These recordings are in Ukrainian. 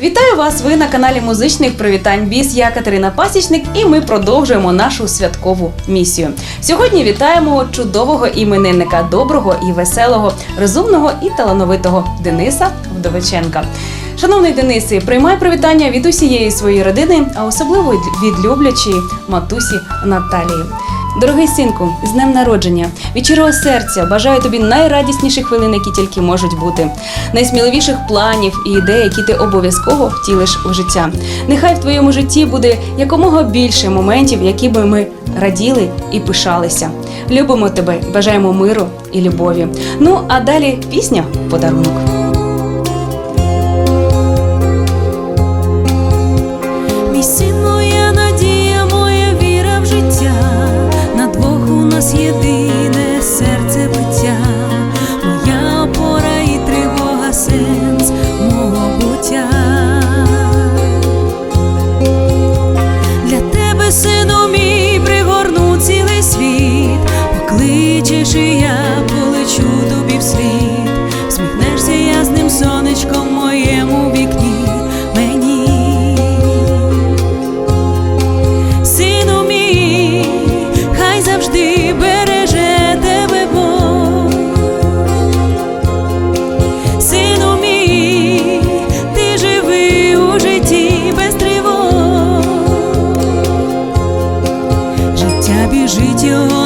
Вітаю вас! Ви на каналі музичних привітань Біс. Я Катерина Пасічник, і ми продовжуємо нашу святкову місію. Сьогодні вітаємо чудового іменинника, доброго і веселого, розумного і талановитого Дениса Вдовиченка. Шановний Денисе, приймай привітання від усієї своєї родини, а особливо від люблячої матусі Наталії. Дорогий синку, з днем народження, від щирого серця бажаю тобі найрадісніших хвилин, які тільки можуть бути, найсміливіших планів і ідей, які ти обов'язково втілиш у життя. Нехай в твоєму житті буде якомога більше моментів, які би ми раділи і пишалися. Любимо тебе, бажаємо миру і любові. Ну а далі пісня подарунок. Ясним сонечком моєму вікні мені. Сину мій, хай завжди береже тебе Бог. Сину мій, ти живи у житті без тривог. Життя біжить, його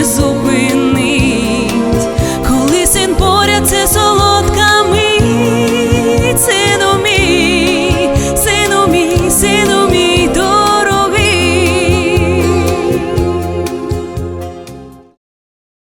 Jesus.